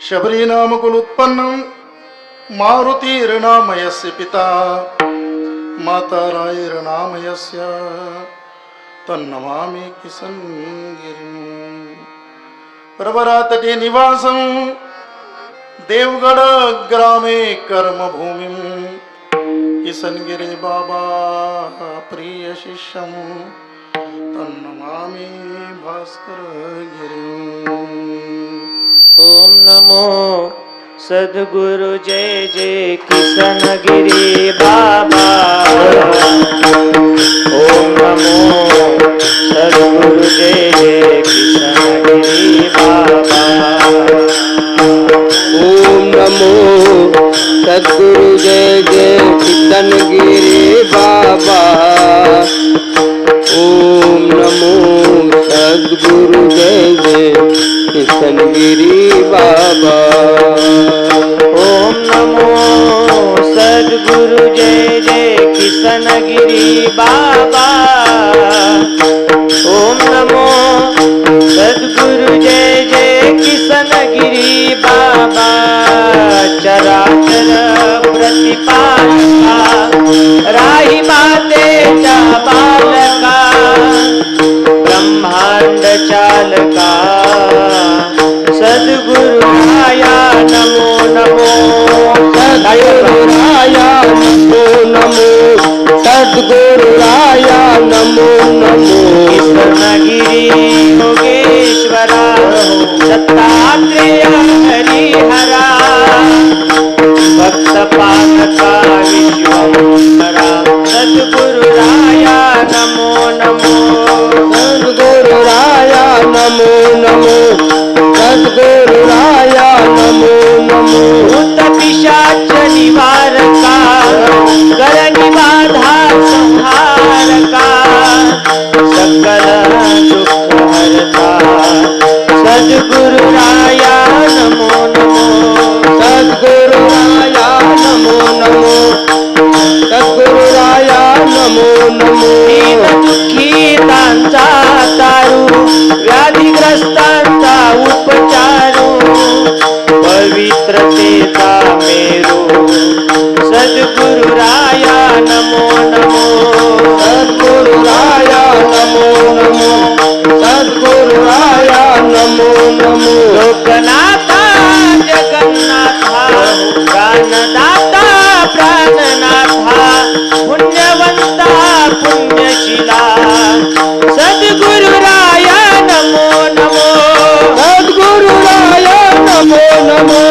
शबरीनामकुलोत्पन्नं मारुतिर्नामयस्य पिता माता रायर्नामयस्य तन्नमामि किसन्गिरिम् प्रवरातटे निवासं देवगड ग्रामे कर्मभूमिं किसनगिरे बाबा प्रिय शिष्यं तन्नमामि भास्कर ओम नमो सद्गुरु जय जय किशन गिरी बाबा। ओम नमो सदगुरु जय जय किशन गिरी बाबा। ओम नमो सद्गुरु किशनगिरी बाबा। ओम नमो सदगुरु जय जय किशन गिरी बाबा चराचर प्रतिपालका, राही मातेचा बालका, ब्रह्मांड चालका। सद्गुरुराया नमो नमो। नमो नमो सद्गुरुराया नमो नमो। कृष्णगिरी योगेश्वरा दत्तात्रेय हरिहरा भक्त पालका विश्वरा सद्गुरुराया नमो नमो। सद्गुरुराया नमो नमो। सद्गुरुराया मेरू। सद्गुरुराया नमो नमो। सद्गुरुराया नमो नमो। सद्गुरुराया नमो नमो। लोकनाथा, जगन्नाथा प्राणदाता प्राणनाथा, पुण्यवंता, पुण्यशिला। सद्गुरुराया नमो नमो। सद्गुरुराया नमो नमो।